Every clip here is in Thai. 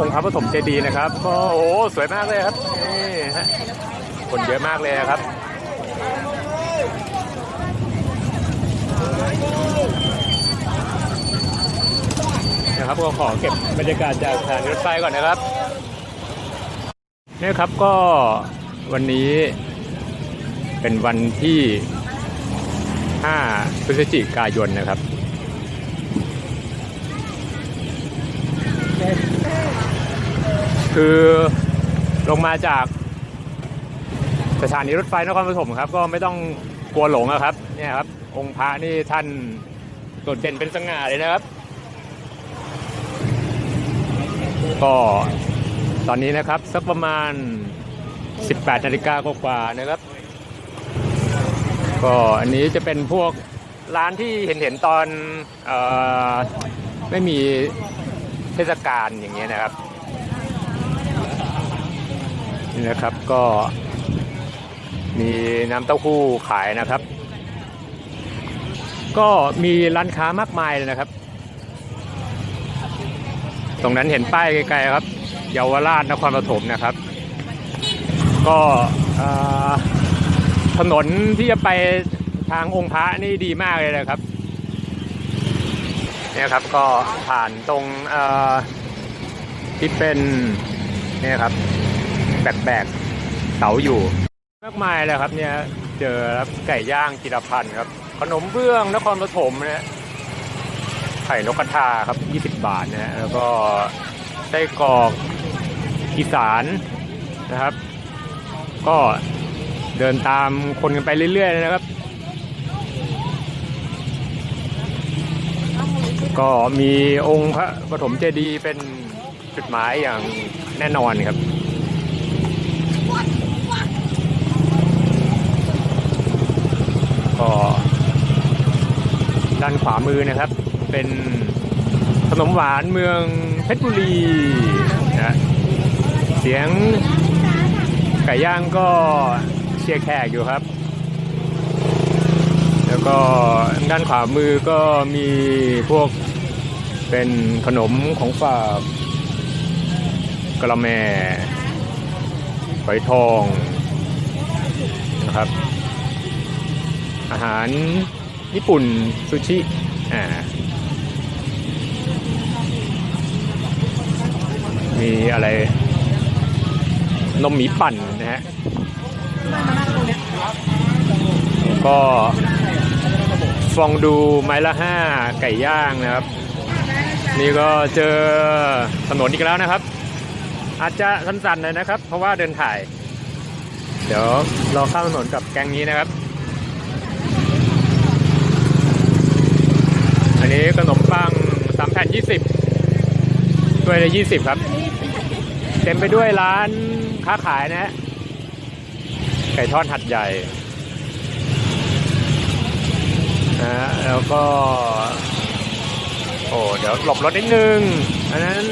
องค์พระปฐมเจดีย์นะครับโอ้โหสวยมากเลยครับนี่ฮะคนเยอะมากเลยครับนะครับก็ขอเก็บบรรยากาศจากสถานีรถไฟก่อนนะครับเนี่ยครับก็วันนี้เป็นวันที่ 5 พฤศจิกายนนะครับ คือลงมาจากสถานีรถไฟนครปฐมครับ ก็ไม่ต้องกลัวหลงอะครับเนี่ยครับ องค์พระนี่ท่านโดดเด่นเป็นสง่าเลยนะครับ ก็ตอนนี้นะครับสักประมาณ 18นาฬิกากว่าๆนะครับ ก็อันนี้จะเป็นพวกร้านที่เห็นเห็นๆตอนเออไม่มีเทศกาลอย่างเงี้ยนะครับ นี่นะครับก็มีน้ำเต้าหู้ขายนะครับ ก็มีร้านค้ามากมายเลยนะครับ ตรงนั้นเห็นป้ายไกลๆครับเยาวราชนครปฐมนะครับ ก็ถนนที่จะไปทางองค์พระนี่ดีมากเลยนะครับเนี่ยครับก็ผ่านตรงที่เป็นเนี่ยครับ แบกๆเสาอยู่ มากมายเลยครับเนี่ยเจอครับไก่ย่างจิรพันธ์ครับ ขนมเบื้องนครปฐมนะไข่นกกระทาครับ 20 บาทนะฮะแล้วก็ไส้กรอกอีสานนะครับ ก็เดินตามคนกันไปเรื่อย ๆ นะครับ ก็มีองค์พระปฐมเจดีย์เป็นจุดหมายอย่างแน่นอนครับ ก็ ด้านขวามือนะครับ เป็นขนมหวานเมืองเพชรบุรีนะเสียงไก่ย่างก็เชียร์แขกอยู่ครับ แล้วก็ด้านขวามือก็มีพวกเป็นขนมของฝากกระแมฝอยทองนะครับ หารญี่ปุ่นซูชิ อ่า มีอะไร นมหมีปั่นนะฮะ ก็ฟองดูไม้ละห้าไก่ย่างนะครับ นี่ก็เจอถนนอีกแล้วนะครับ อาจจะสั้นๆหน่อยนะครับ เพราะว่าเดินถ่าย เดี๋ยวเราข้ามถนนกับแกงนี้นะครับ นี้ขนมปังสามแผ่นยี่สิบด้วยละยี่สิบครับ เต็มไปด้วยร้านค้าขายนะฮะไก่ทอดหัดใหญ่นะฮะแล้วก็ โอ้เดี๋ยวหลบรถนิดนึง อันนั้น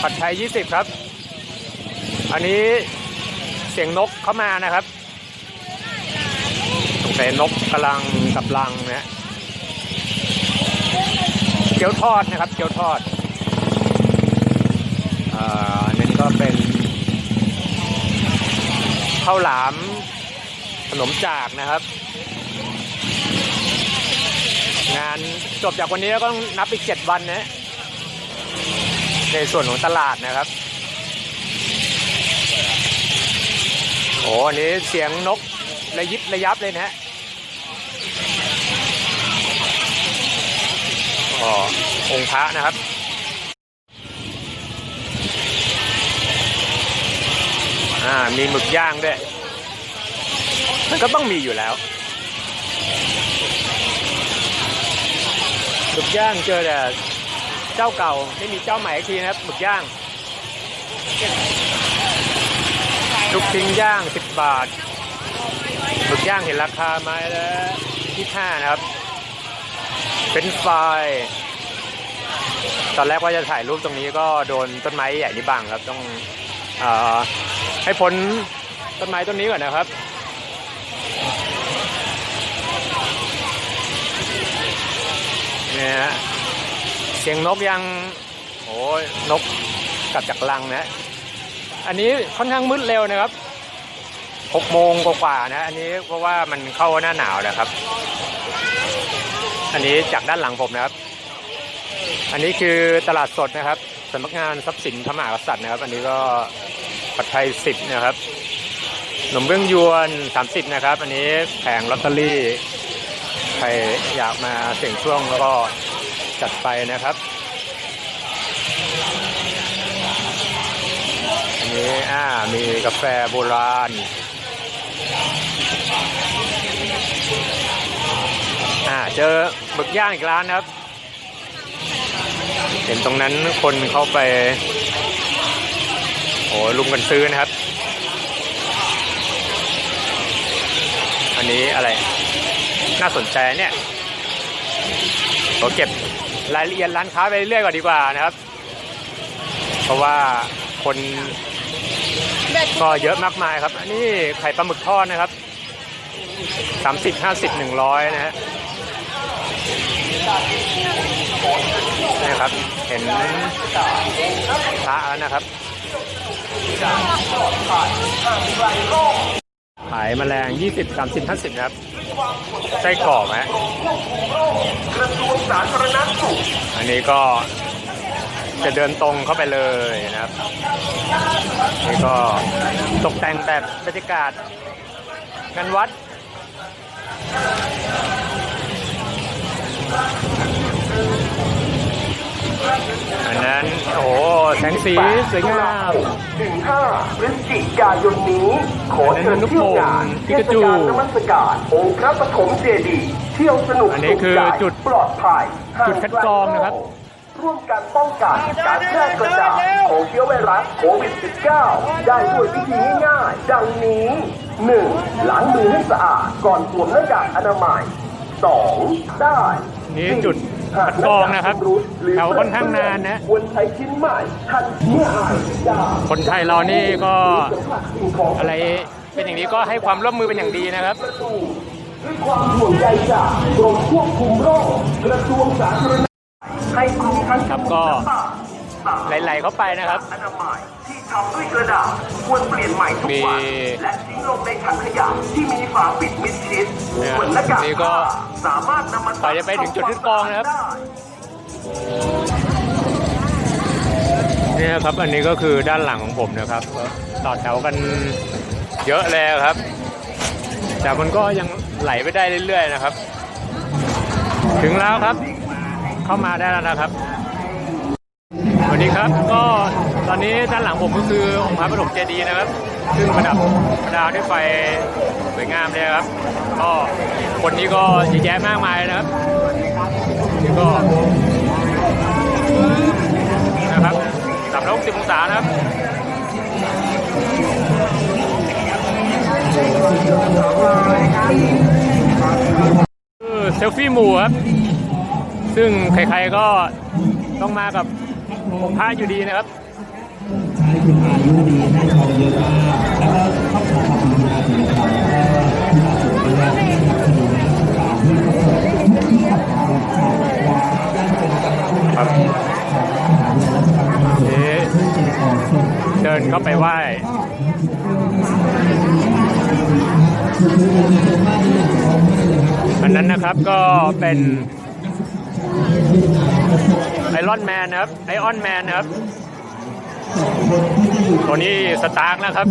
ผัดไทยยี่สิบครับ อันนี้เสียงนกเข้ามานะครับสงสัยนกกำลังกับรังนะฮะ กี๊ยวทอดนะครับ เกี๊ยวทอดอ่าอันนี้ก็เป็นข้าวหลามขนมจากนะครับ งานจบจากวันนี้แล้วก็ต้องนับอีกเจ็ดวันนะในส่วนของตลาดนะครับโอ้อันนี้เสียงนกระยิบระยับเลยนะฮะ ก็องค์พระนะครับอ่ามีหมึกย่างด้วย มันก็ต้องมีอยู่แล้วหมึกย่างเจอแต่เจ้าเก่าไม่มีเจ้าใหม่อีกทีนะครับหมึกย่างลูกชิ้นย่างสิบบาทหมึกย่างเห็นราคาไม้ละที่ห้านะครับ เป็นไฟตอนแรกว่าจะถ่ายรูปตรงนี้ก็โดนต้นไม้ใหญ่นี่บังครับต้องอให้พ้นต้นไม้ต้นนี้ก่อนนะครับ เนี่ยฮะเสียงนกยังโอ้ยนกกลับจากลังนะ อันนี้ค่อนข้างมืดเร็วนะครับหกโมงกว่าๆนะ อันนี้เพราะว่ามันเข้าหน้าหนาวนะครับ อันนี้จากด้านหลังผมนะครับ อันนี้คือตลาดสดนะครับสำนักงานทรัพย์สินพระมหากษัตริย์นะครับ อันนี้ก็ผัดไทยสิบนะครับขนมเบื้องยวน30นะครับ อันนี้แผงลอตเตอรี่ใครอยากมาเสี่ยงช่วงแล้วก็จัดไปนะครับ อันนี้อ่ามีกาแฟโบราณ อ่าเจอหมึกย่างอีกร้านครับ เห็นตรงนั้นคนเข้าไป โอ้ลุมกันซื้อนะครับ อันนี้อะไร น่าสนใจเนี่ยเราเก็บรายละเอียดร้านค้าไปเรื่อยก่อนดีกว่านะครับ เพราะว่าคนก็เยอะมากมายครับ อันนี้ไข่ปลาหมึกทอดนะครับสามสิบห้าสิบหนึ่งร้อยนะฮะ นี่ครับ เห็นพระแล้วนะครับ ขายแมลง 20 30 50 นะครับ ไส้กรอกฮะอันนี้ก็จะเดินตรงเข้าไปเลยนะครับ นี่ก็ตกแต่งแบบบรรยากาศงานวัด อันนั้นโอ้โหแสงสีสวยงามถึง5พฤศจิกายนนี้ ขอเชิญเที่ยวงานปิเทกาศจูกาลนมัสการองค์พระปฐมเจดีย์เที่ยวสนุกอันนี้คือสุขใจจุดปลอดภัยจุดคัดกรองนะครับ ร่วมกันป้องกันการแพร่กระจายของเชื้อไวรัสโควิด -19 ได้ด้วยวิธีง่ายๆดังนี้ 1. ล้างมือให้สะอาดก่อนสวมหน้ากากอนามัย 2. ได้นี่จุดคัดกรองนะครับแถวค่อนข้างนานนะควรใช้ชิ้นใหม่ทันเมื่อหายได้คนไทยเรานี่ก็อะไรเป็นอย่างนี้ก็ให้ความร่วมมือเป็นอย่างดีนะครับด้วยความห่วงใยจากกรมควบคุมโรคกระทรวงสาธารณสุขให้กลุ่มทั้งครับก็ไหลๆเข้าไปนะครับอนามัย ที่ทำด้วยกระดาษควรเปลี่ยนใหม่ทุกวันมีและทิ้งลงในถังขยะที่มีฝาปิดมิดชิดเนี่ยส่วนหน้ากากนี่ก็ผ้าสามารถนำมาก่อนจะไปถึงจุดคัดกรองนะครับได้นี่ครับอันนี้ก็คือด้านหลังของผมนะครับก็ต่อแถวกันเยอะเลยครับ แต่มันก็ยังไหลไปได้เรื่อยๆนะครับ ถึงแล้วครับ เข้ามาได้แล้วนะครับสวัสดีครับก็ ตอนนี้ด้านหลังผมก็คือองค์พระปฐมเจดีย์นะครับ ซึ่งประดับประดาด้วยไฟสวยงามเลยครับ ก็คนนี้ก็เยอะแยะมากมายนะครับนี่ก็นะครับสามร้อยสิบองศานะครับเซลฟี่หมู่ครับ ซึ่งใครๆก็ต้องมากับองค์พระอยู่ดีนะครับ ใช้คุณอายุดีให้ชมเยอะมากแล้วก็ต้องขอขอบคุณนะถึงเขาที่มาถึงเรื่องที่สนับสนุนการที่เขาเปิดทุกที่ขัดขวางว่าด้เป็นกำลังผู้ครับของมหาวิทยาลัยราชภัฏธรรมศาสตร์นี่ซึ่งเป็นของส่วนเดินเข้าไปไหว้คือคือมีเป็นบ้านที่อย่างของไม่ได้เลยครับอันนั้นนะครับก็เป็นไอรอนแมนนะครับไอออนแมนนะครับ ตัวนี้สตาร์กนะครับ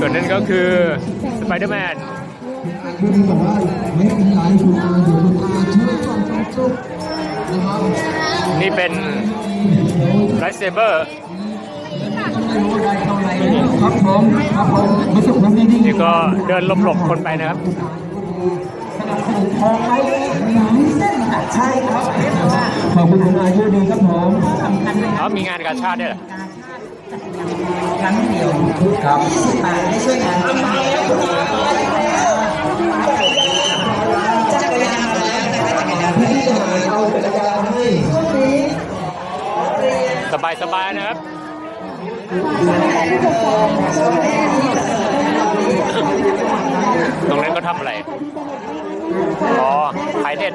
ส่วนนั้นก็คือสไปเดอร์แมนคือที่บอกว่าไม่เป็นไรคุณอาเดี๋ยวคุณอาช่วยก่อนครับจุ๊บนะครับนี่เป็นไรเซเบอร์ครับผมครับผมมาสุขผมดีๆนี่ก็เดินหลบๆคนไปนะครับทองไม้หนังเส้น ใช่ครับขอบคุณคุณอายุดีครับผมเขามีงานกาชาติด้วยเหรอครั้งเดียวครับให้ช่วยงานจักรยานมาแล้วจักรยานมาแล้วนะครับพี่หายเอาจักรยานให้ช่วงนี้สบายๆนะครับตรงนั้นก็ทำอะไร อ๋อขายเน็ต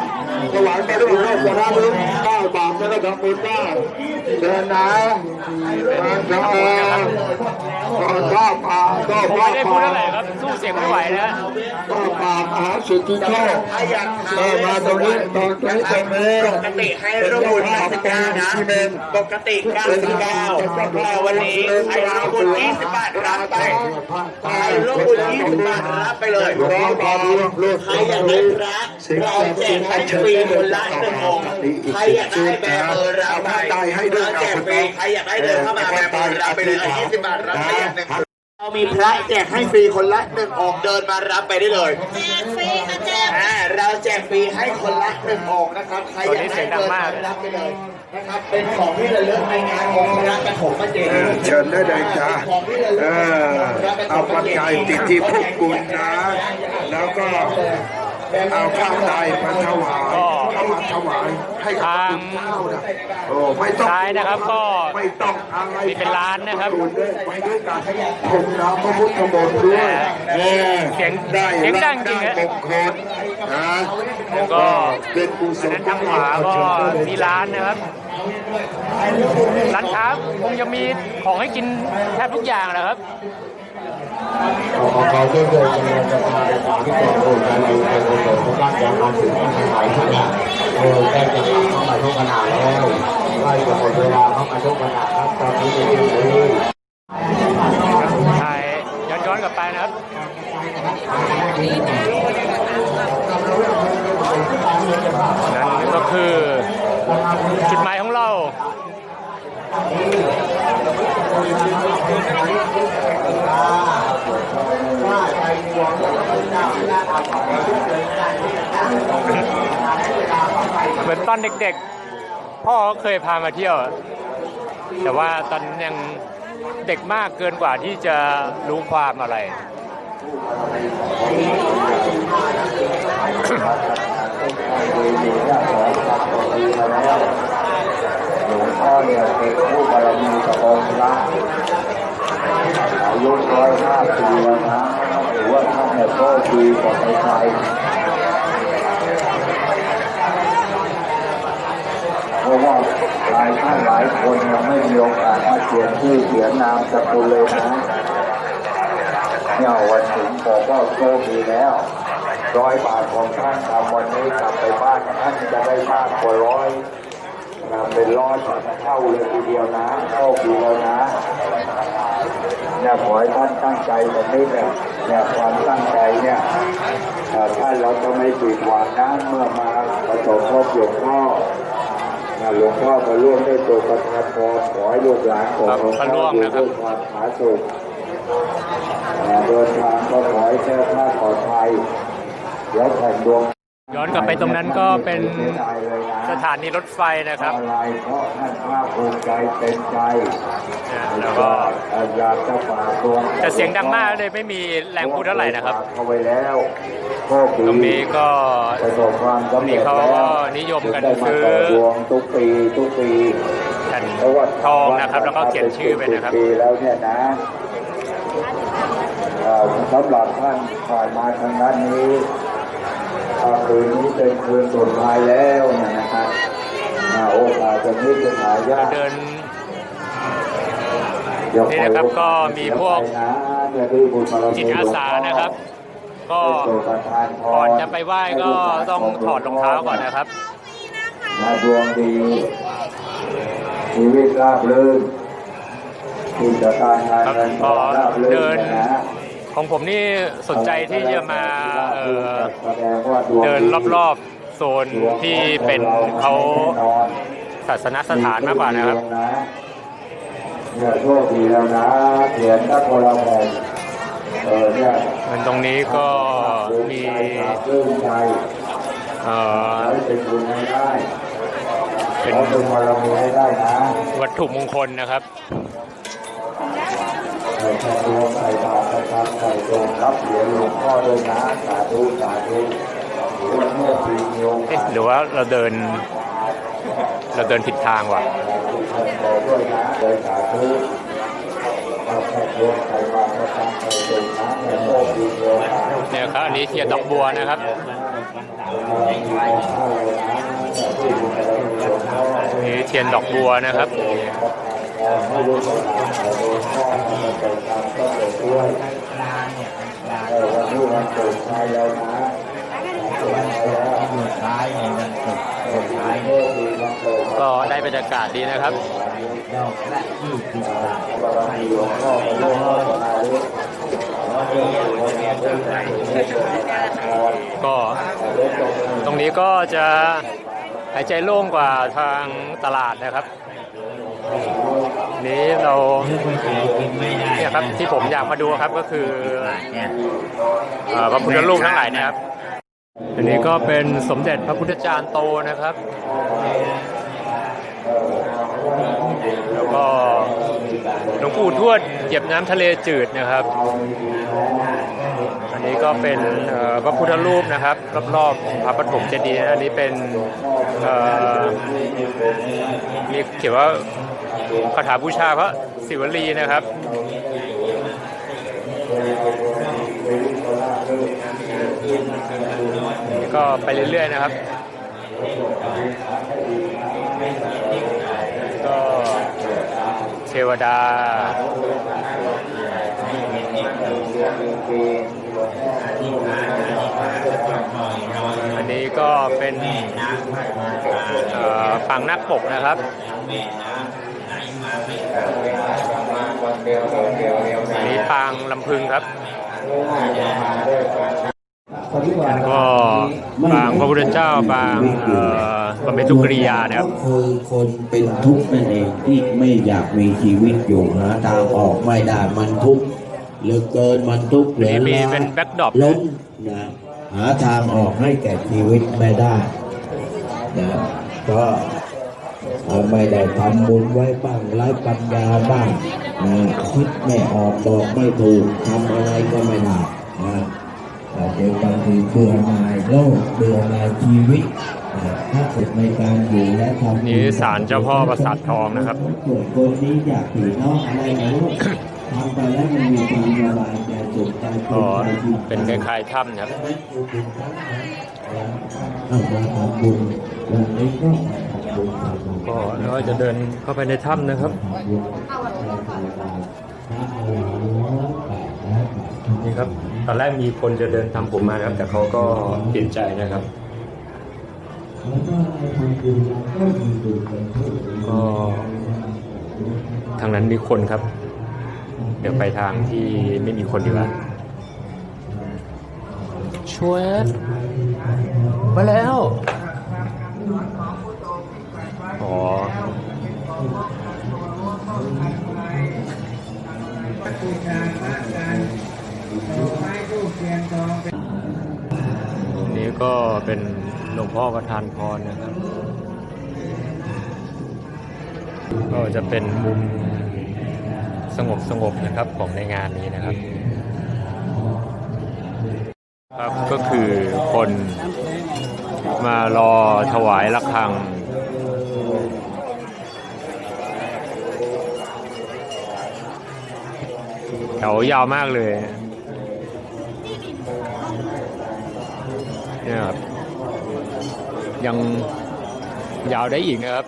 ถวายไปด้วยโลกชนะลึกเก้าบาทจะได้ทำบุญได้เดินนะจะเอ ผมไม่ได้พูดลาเท่าไหร่ครับ สู้เสียงไม่ไหวนะก็ปราบอาหาสุดที่ชอบมาตรงนี้ตรงนี้ตรงนี้ปกติให้ร่วมบุญ59นะปกติ99แต่วันนี้ใครร่วมบุญ20บาทรับไปใครร่วมบุญ20บาทรับไปเลยร้องบอลลูกลูกใครอยากได้พระเราแจกให้ฟรีคนละหนึ่งองค์ใครอยากได้แบบเบอร์รับไปเราแจกฟรีใครอยากได้เดินเข้ามาแบบเบอร์รับไปเลยเอา20บาทรับไปอย่างหนึ่งเรามีพระแจกให้ฟรีคนละหนึ่งองค์เดินมารับไปได้เลยแจกฟรีค่ะแจกอ่าเราแจกฟรีให้คนละหนึ่งองค์นะครับใครอยากตอนนี้เสียงดัได้เดิงนมากรับไปเลยนะครับเป็นของที่ระลึกในงานของพระกระถมมาเจดีย์เชิญได้เลยจ้าเออเอาปัจจัยติดที่พวกคุณนะ แล้วก็ เอาข้าวไตมาถวายเอามาถวายให้กับทางข้าวนะโอ้ไม่ต้องซ้ายนะครับก็ไม่ต้องอะไรมีเป็นร้านนะครับไปด้วยกันผมน้ำพระพุทธมนต์ด้วยเออเสียงได้เสียงดังจริงได้ฮะมงคลนะแล้วก็เป็นกุศอันลนั้นทางขวาก็มีร้านนะครับร้านค้าคงจะมีของให้กินแทบทุกอย่างแหละครับ ขอขอเชิญเชิญจำนวนประชาชนที่เป็นคนการดูเป็นคนทุกด้านการมาถึงการขายที่เนี่ยโดยได้จะเข้ามาทุกขนาดแล้วใกล้จะหมดเวลาเข้ามาทุกขนาดครับตอนนี้เป็นยังไงถ่ายย้อนย้อนกลับไปนะครับนั่นก็คือจุดหมายของเรา เหมือนตอนเด็กๆ พ่อเคยพามาเที่ยว แต่ว่าตอนยังเด็กมากเกินกว่าที่จะรู้ความอะไร หลวงพ่อเนี่ยเป็นผู้บารมีกับองค์พระอายุร้อยห้าปีแล้วนะ ถือว่าท่านเนี่ยโชคดีกว่าใครเพราะว่าหลายท่านหลายคนยังไม่มีโอกาสมาเขียนชื่อเขียนนามสกุลเลยนะเนี่ยวันถึงบอกว่าโชคดีแล้วร้อยบาทของท่านทำวันนี้กลับไปบ้านท่านจะได้มากกว่าร้อยนะเป็นร้อยเข้าเลยทีเดียวนะโชคดีแล้วนะ นี่ยขอให้ท่านตั้งใจแบบนี้เนี่ยเนี่ยความตั้งใจเนี่ยเอ่อท่านเราจะไม่ผิดหวังนะเมื่อมาประสบพบหลวงพ่อนะหลวงพ่อก็ร่วมได้ตัวประทานพรขอให้ลูกหลานของหลวงครับพ่ก็ร่อวมอยู่นะครับด้วยความผาสุกนะเดินทางก็ขอให้แคล้วคลาดปลอดภัยเดี๋ยวแผ่นดวงย้อนกลับไปตรงนั้นก็เป็นสียดายเลยนะสถานีรถไฟนะครับอะไรเพราะท่านภาคภูมิใจเต็มใจ นะแล้วก็อยากจะฝากดวงแต่เสียงดังมากเลยไม่มีแรงพูดเท่าไหร่นะครับเข้าไปแล้วโชคดีตรงนี้ก็ประสบความสำเร็จนี่เขาแล้วก็นิยมกันถึงได้มาซื้อต่อดวงทุกปีทุกปีแผ่นเพราะว่าทองนะครับ แล้วก็เขียนชื่อไปนะครับปีแล้วเนี่ยนะเอ่อสำหรับท่านผ่านมาทางด้านนี้อ่าคืนนี้เป็นคืนสุดท้ายแล้วเนี่ยนะครับอ่าโอกาสจะนี้จะหายากเดิน นี่นะครับก็มีพวกจิตอาสานะครับ ก็ก่อนจะไปไหว้ก็ต้องถอดรองเท้าก่อนนะครับนาดวงดีชีวิตราบรื่นที่จะการงานเงินทก็องราบรื่เดินของผมนี่สนใจที่จะมาเอ่อแสดงว่าดวงเดินรอบๆโซนที่เป็นเขาศาสนสถานมากกว่านะครับ เนี่ยโชคดีแล้วนะเขียนนักโบราณแผ่นเออเนี่ยเหมือนตรงนี้ก็มีเรื่องใจเอ่อให้เป็นบุญให้ได้เป็นขอเป็นบารมีให้ได้นะ วัตถุมงคลนะครับใส่แผ่นดวงใส่บาตรนะครับใส่จงรับเหรียญหลวงพ่อด้วยนะสาธุสาธุหรือว่าเมื่อปีมีโอกาเอ๊ะสหรือว่าเราเดิน เราเดินผิดทางว่ะ ท่านขอด้วยนะเลยสาธุเราแค่ยกใครมาก็ตั้งใจเป็นนะในโลกปีมีโอกาสเนี่ยครับอันนี้เทียนดอกบัวนะครับนี่เทียนดอกบัวนะครับเกิดความต้องเกิดด้วยเออวันนี้วันเกิดชายแล้วนะวันเกิดชายวันเกิด ก็ได้บรรยากาศดีนะครับก็ตรงนี้ก็จะหายใจโล่งกว่าทางตลาดนะครับ นี้เราเนี่ยครับที่ผมอยากมาดูครับก็คือเอ่อพระพุทธรูปทั้งหลายนะครับ อันนี้ก็เป็นสมเด็จพระพุทธจารย์โตนะครับ แล้วก็หลวงปู่ทวดเหยียบน้ำทะเลจืดนะครับ อันนี้ก็เป็นพระพุทธรูปนะครับ รอบๆพระปฐมเจดีย์อันนี้เป็นมีเขียนว่าคาถาบูชาพระศิวลีนะครับ ก็ไปเรื่อยๆนะครับ ก็เทวดาอันนี้ก็เป็นเอ่อปางนักปกนะครับนนี้ปางลำพึงครับ อันก็ปางพระพุทธเจ้าปางเอ่อบำเพ็ญทุกริยานะครับคือคนเป็นทุกข์นั่นเองที่ไม่อยากมีชีวิตอยู่หาทางออกไม่ได้มันทุกข์เหลือเกินมันทุกข์เหลือมีล้าเป็นแบ็คดรอปล้มนะหาทางออกให้แก่ชีวิตไม่ได้นะก็ไม่ได้ทำบุญไว้บ้างไร้ปัญญาบ้างนะคิดไม่ออกบอกไม่ถูกทำอะไรก็ไม่ได้นะแต่ เดี๋ยวบางทีเบื่อหน่ายโลกเบื่อหน่ายชีวิตนะถ้าเกิดในการอยู่และทำนี่ศาลเจ้าพ่อปราสาททองนะครับส่วนคนนี้อยากผีน้องอะไรนะลูกทำไปแล้วมันมีความสบายใจสุขใจก็เป็นคล้ายๆถ้ำนะครับเอามาทำบุญวันนี้ก็มาทำบุญทำบุญก็เราจะเดินเข้าไปในถ้ำนะครับ นี่ครับ ตอนแรกมีคนจะเดินทำผมมานะครับ แต่เขาก็เปลี่ยนใจนะครับก็ทางนั้นมีคนครับ เดี๋ยวไปทางที่ไม่มีคนดีกว่าชวดมาแล้ว อ๋อ นี่ก็เป็นหลวงพ่อประธานพรนะครับ ก็จะเป็นมุมสงบสงบๆนะครับของในงานนี้นะครับ ครับก็คือคนมารอถวายระฆังแถวยาวมากเลย เยครับ ยังยาวได้อีกนะครับ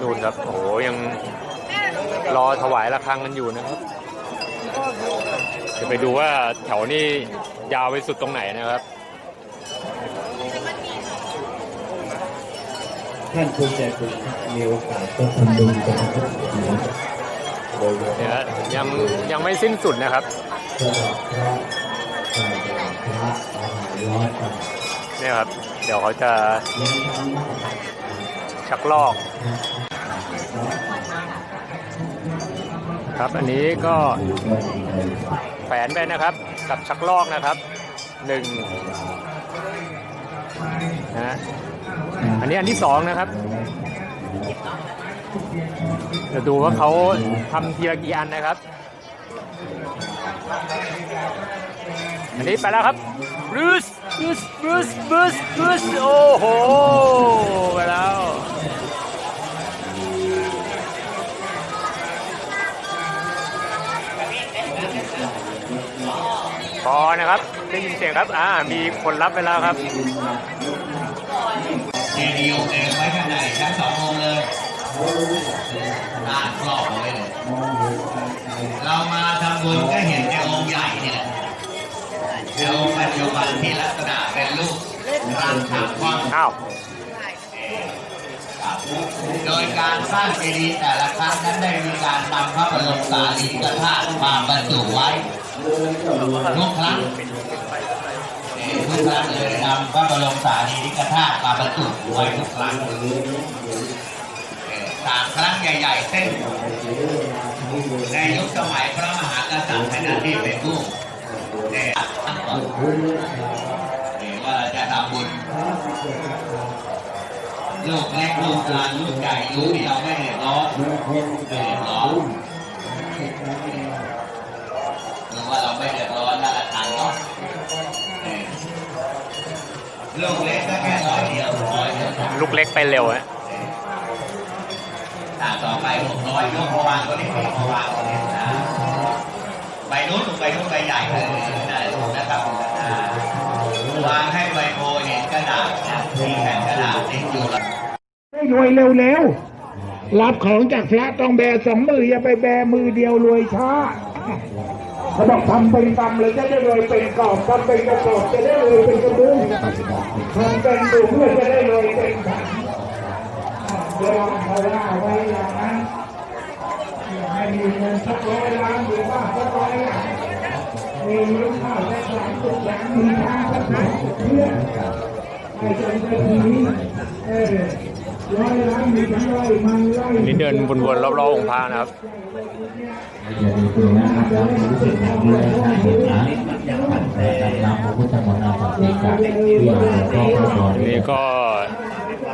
นู่นครับ โอ้โหยังรอถวายระฆังกันอยู่นะครับ จะไปดูว่าแถวนี้ยาวไปสุดตรงไหนนะครับ ท่านคุณใจคุณมีโอกาสก็ทำบุญกันนะครับโดยเฉเนี่ยพาะยังยังไม่สิ้นสุดนะครับเนี่ยครับ เดี๋ยวเขาจะชักลอก ครับอันนี้ก็แฝนไปนะครับ กับชักลอกนะครับหนึ่งนะฮะ อันนี้อันที่สองนะครับจะดูว่าเขาทำทีละกี่อันนะครับ อันนี้ไปแล้วครับบรูซบรูซบรูซบรูซบรูซโอ้โห ไปแล้วพอนะครับ ได้ยินเสียงครับ อ่า มีคนรับไปแล้วครับ ดียวเองไว้ข้างในทั้งสององค์เลยลาดกรอบเอาไว้เลย เรามาทำบุญก็เห็นแต่องค์ใหญ่เนี่ยเดี๋ยวองค์ปัจจุบันที่ลักษณะเป็นรูปร่างขางกว้างอ้าวโดยการสร้างเจดีย์แต่ละครั้งนั้นได้มีการนำพระบรมสารีริกธาตุมาบรรจุไว้ทุกครั้งนี่ ทุกครั้งเลยนำพระบรมสารีริกธาตุมาบรรจุไว้ทุกครั้งสามครั้งใหญ่ๆเส้นในยุคสมัยพระมหากษัตริย์แผ่นดินที่เป็นผู้เนี่ยตั้งก่อนนี่ว่าจะทำบุญลูกเล็กลูกกลางลูกใหญ่ลูกเดียวไม่เดือดร้อนไม่เดือดร้อน ลูกเล็กไปเร็วฮะต่อไปหกร้อยยกมาวางตัวนี้มาวางตัวนี้นะใบนู้นใบนู้นใบใหญ่เลยได้นะครับวางให้ใบโพเห็นกระดาษนะมีแผ่นกระดาษติดอยู่แล้วรวยเร็วๆรับของจากพระต้องแบสองมืออย่าไปแบมือเดียวรวยช้า เขาบอกทำเป็นกรรมเลยจะได้รวยเป็นกอบทำเป็นกระสอบจะได้รวยเป็นกระบุงทำเป็นดูเพื่อจะได้รวยเป็นถังเดี๋ยวเราวนาไว้อย่างนั้นให้มีเงินสักร้อยล้านหรือว่าสักร้อยล้านมีลูกข้าวสักสามสิบอย่างมีทางสักหนึ่งเพื่อให้จนได้ทีนี้เออ อยล้านมีทั้งร้อยมันร้อยอันนี้เดินวนๆรอบๆองค์พระนะครับอย่าลืมดูนะครับเรารู้สึกของด้วยนะเห็นนะแต่การนำพระพุทธมนต์ปฏิกับที่เราก็พระนอนนี่ก็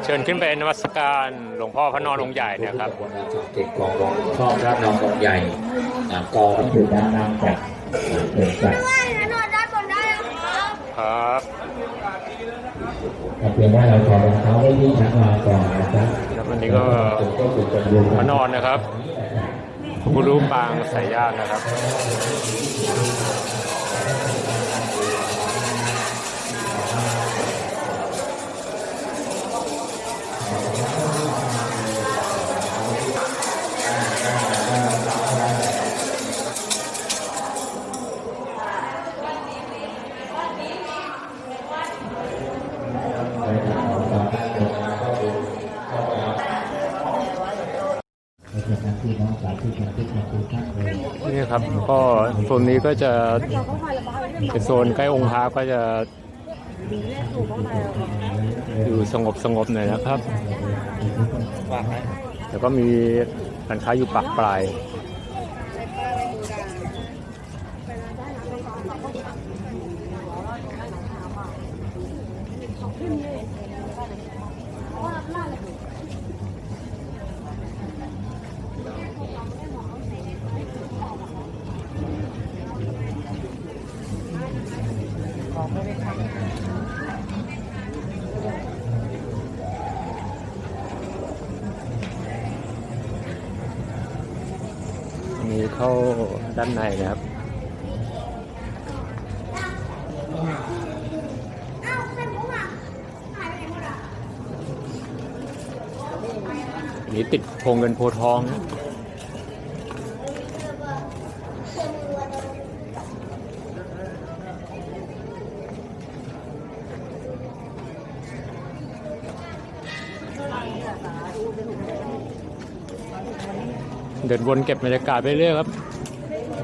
เชิญขึ้นไปนมัสการหลวงพ่อพระนอนองค์ใหญ่นะครับเจ็ดกองรองชอบพระนอนองค์ใหญ่กองถือด้านนำจากเกิดจากครับ เพียงว่าเราขอรองเท้าไว้ที่ชั้นวางก่อนนะครับวันนี้ก็มานอนนะครับบุรูปปางสายญาตินะครับ ก็โซนนี้ก็จะเป็นโซนใกล้องค์พระก็จะอยู่สงบสงบหน่อยนะครับ แล้วก็มีร้านค้าอยู่ปากปลาย มีเข้าด้านในนะครับนี้ติดพงเงินโพทองนะ เดินวนเก็บบรรยากาศไปเรื่อยครับ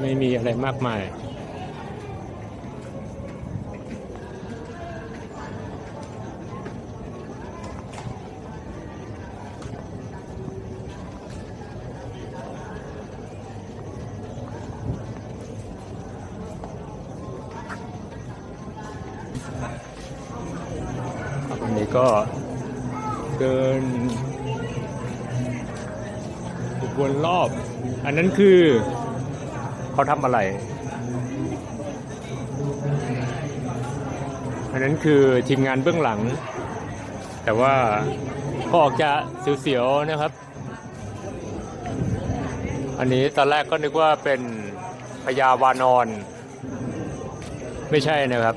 ไม่มีอะไรมากมายอันนี้ก็เดิน วนรอบ อันนั้นคือเขาทำอะไร อันนั้นคือทีมงานเบื้องหลัง แต่ว่าก็ออกจะเสียวๆนะครับ อันนี้ตอนแรกก็นึกว่าเป็นพญาวานอน ไม่ใช่นะครับ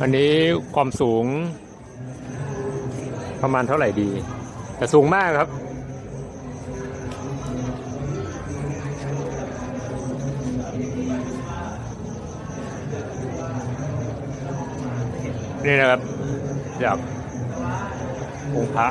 อันนี้ความสูง ประมาณเท่าไหร่ดี แต่สูงมากครับนี่นะครับจากองค์พระ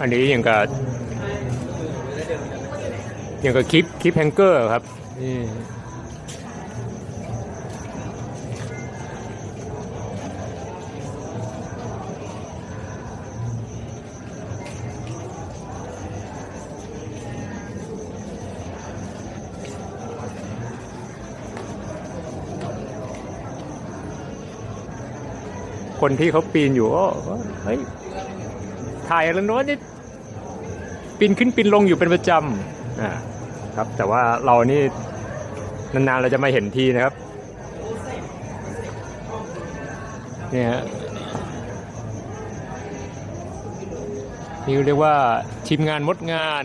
อันนี้อย่างกับอย่างกับคลิปคลิปแฮงเกอร์ครับนี่คนที่เขาปีนอยู่ก็เฮ้ย ถ่ายอะไรโน้นนี่ปีนขึ้นปีนลงอยู่เป็นประจำอ่าครับ แต่ว่าเรานี่นานๆเราจะมาเห็นทีนะครับเนี่ยนี่เรียกว่าทีมงานมดงาน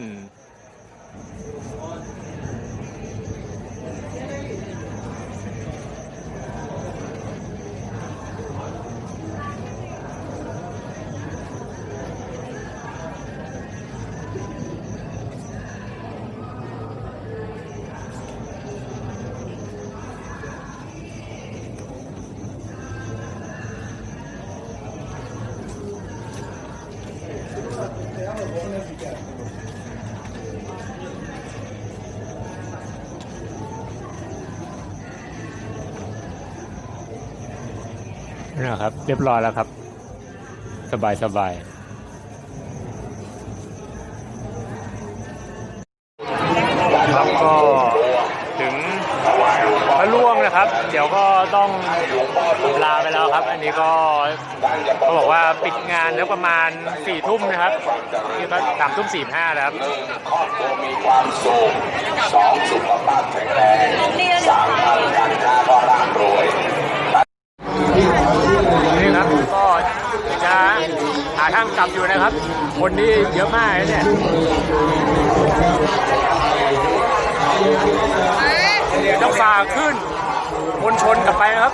นะครับ เรียบร้อยแล้วครับ สบายสบายครับก็ถึงพระล่วงนะครับ เดี๋ยวก็ต้องลาไปแล้วครับ อันนี้ก็เขาบอกว่าปิดงานแล้วประมาณสี่ทุ่มนะครับนี่ก็สามทุ่มสี่ห้าแล้วครับครอบครัวมีความสุขสองสุขภาพแข็งแรงสามการค้าก็ร่ำรวย นี่ครับก็ จะหาทางกลับอยู่นะครับ คนที่เยอะมากเลยเนี่ยต้องฝ่าขึ้นบนชนกลับไปนะครับ